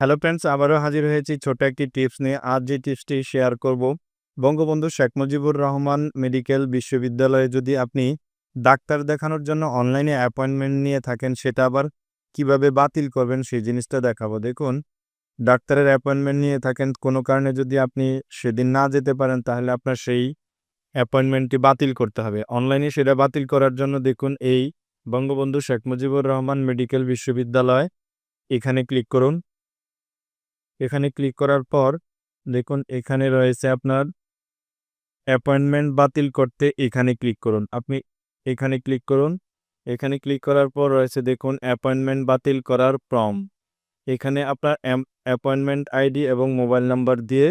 Hello friends আবারও হাজির হয়েছি ছোট একটি টিপস নিয়ে। আজ যে টিপসটি শেয়ার করব, বঙ্গবন্ধু শেখ মুজিবুর রহমান মেডিকেল বিশ্ববিদ্যালয়ে যদি আপনি ডাক্তার দেখানোর জন্য অনলাইনে অ্যাপয়েন্টমেন্ট নিয়ে থাকেন, সেটা আবার কীভাবে বাতিল করবেন, সেই জিনিসটা দেখাবো। দেখুন, ডাক্তারের অ্যাপয়েন্টমেন্ট নিয়ে থাকেন, কোনো কারণে যদি আপনি সেদিন না যেতে পারেন, তাহলে আপনার সেই অ্যাপয়েন্টমেন্টটি বাতিল করতে হবে। অনলাইনে সেটা বাতিল করার জন্য দেখুন, এই বঙ্গবন্ধু শেখ মুজিবুর রহমান মেডিকেল বিশ্ববিদ্যালয়, এখানে ক্লিক করুন। এখানে ক্লিক করার পর দেখুন, এখানে রয়েছে আপনার অ্যাপয়েন্টমেন্ট বাতিল করতে এখানে ক্লিক করুন। আপনি এখানে ক্লিক করুন। এখানে ক্লিক করার পর রয়েছে দেখুন অ্যাপয়েন্টমেন্ট বাতিল করার ফর্ম এখানে আপনার অ্যাপয়েন্টমেন্ট আইডি এবং মোবাইল নাম্বার দিয়ে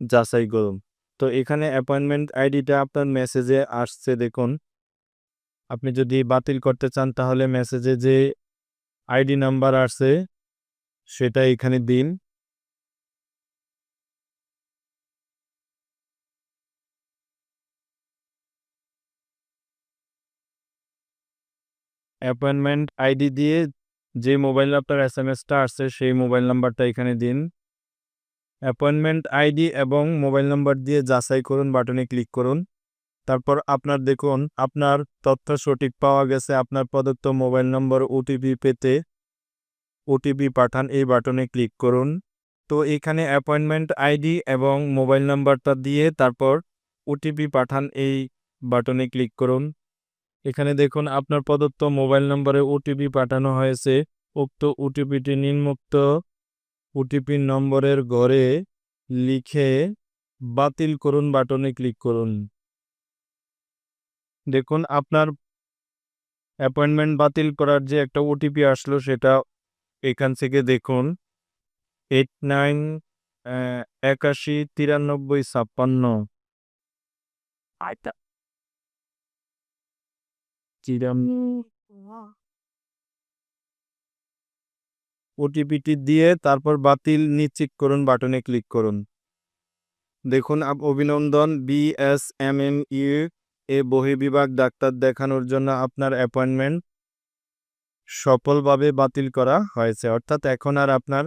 যাচাই করুন। তো এখানে অ্যাপয়েন্টমেন্ট আইডিটা আপনার মেসেজে আসছে দেখুন। আপনি যদি বাতিল করতে চান তাহলে মেসেজে যে আইডি নাম্বার আসছে, সেটা এখানে দিন। অ্যাপয়েন্টমেন্ট আইডি দিয়ে যে মোবাইল আপনার এস এম এসটা আসছে, সেই মোবাইল নাম্বারটা এখানে দিন। অ্যাপয়েন্টমেন্ট আইডি এবং মোবাইল নাম্বার দিয়ে যাচাই করুন, বাটনে ক্লিক করুন। তারপর আপনার দেখুন, আপনার তথ্য সঠিক পাওয়া গেছে, আপনার প্রদত্ত মোবাইল নম্বর ওটিপি পেতে ওটিপি পাঠান, এই বাটনে ক্লিক করুন। তো এখানে অ্যাপয়েন্টমেন্ট আইডি এবং মোবাইল নাম্বারটা দিয়ে তারপর ওটিপি পাঠান, এই বাটনে ক্লিক করুন। এখানে দেখুন, আপনার প্রদত্ত মোবাইল নম্বরে ওটিপি পাঠানো হয়েছে। উক্ত ওটিপিটি নিম্মুক্ত ওটিপি নম্বরের ঘরে লিখে বাতিল করুন বাটনে ক্লিক করুন। দেখুন, আপনার অ্যাপয়েন্টমেন্ট বাতিল করার যে একটা ওটিপি আসলো, সেটা এখান থেকে দেখুন, এইট নাইন একাশি, তিরানব্বই, ছাপ্পান্ন। আচ্ছা ওটিপিটি দিয়ে তারপর বাতিল নিশ্চিত করুন বাটনে ক্লিক করুন। দেখুন অভিনন্দন বিএসএমএম ইউ এ বহির্বিভাগ ডাক্তার দেখানোর জন্য আপনার অ্যাপয়েন্টমেন্ট সফলভাবে বাতিল করা হয়েছে। অর্থাৎ এখন আর আপনার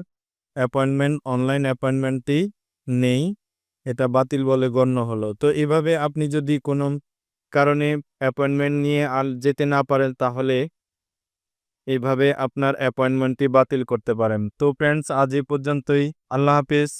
অ্যাপয়েন্টমেন্ট অনলাইন অ্যাপয়েন্টমেন্টটি নেই। এটা বাতিল বলে গণ্য হলো। তো এভাবে আপনি যদি কোনো কারণে অ্যাপয়েন্টমেন্ট নিয়ে আর যেতে না পারেন তাহলে এইভাবে আপনার অ্যাপয়েন্টমেন্টটি বাতিল করতে পারেন। তো ফ্রেন্ডস আজ এ পর্যন্তই। আল্লাহ হাফিজ।